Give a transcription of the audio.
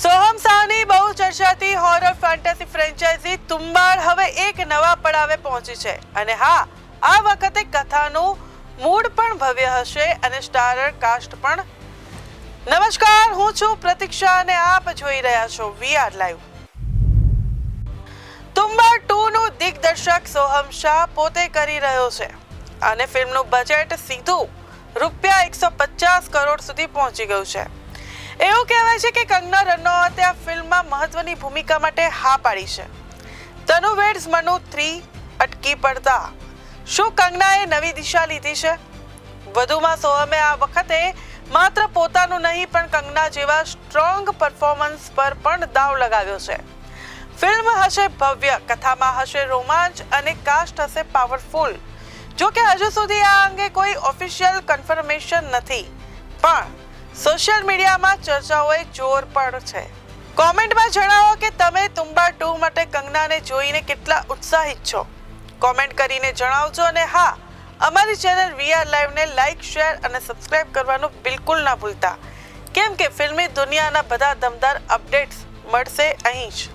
સોહમ શાહની બહુ ચર્ચાતી હોરર ફેન્ટેસી ફ્રેન્ચાઇઝી તુંબાડ હવે એક નવા પડાવે પહોંચી છે. અને હા, આ વખતે કથાનું મૂડ પણ ભવ્ય હશે અને સ્ટારર કાસ્ટ પણ. નમસ્કાર, હું છું પ્રતીક્ષા અને આપ જોઈ રહ્યા છો વીઆર લાઈવ તુંબાડ ટુ નું દિગ્દર્શક સોહમ શાહ પોતે કરી રહ્યો છે. અને ફિલ્મનું બજેટ સીધું રૂપિયા એકસો પચાસ કરોડ સુધી પહોંચી ગયું છે. એવું કહેવાય છે કે કંગના રનૌતે આ ફિલ્મમાં મહત્વની ભૂમિકા માટે હા પાડી છે. તનુ વેડ્સ, મનુ થ્રી અટકી પડતા. શું કંગનાએ નવી દિશા લીધી છે? વધુમાં સોહમે આ વખતે માત્ર પોતાનું નહીં, પણ કંગના જેવા સ્ટ્રોંગ પરફોર્મન્સ પર પણ દાવ લગાવ્યો છે. ફિલ્મ હશે ભવ્ય, કથામાં હશે રોમાંચ અને કાસ્ટ હશે પાવરફુલ જો કે હજુ સુધી આ અંગે કોઈ ઓફિશિયલ કન્ફર્મેશન નથી. પણ સોશિયલ મીડિયામાં ચર્ચાઓએ જોર પણ છે. કોમેન્ટમાં જણાવો કે તમે તુંબા ટુ માટે કંગનાને જોઈને કેટલા ઉત્સાહિત છો. કોમેન્ટ કરીને જણાવજો અને હા, અમારી ચેનલ વીઆર લાઈવને લાઈક, શેર અને સબસ્ક્રાઇબ કરવાનું બિલકુલ ના ભૂલતા. કેમ કે ફિલ્મી દુનિયાના બધા દમદાર અપડેટ્સ મળશે અહીં જ.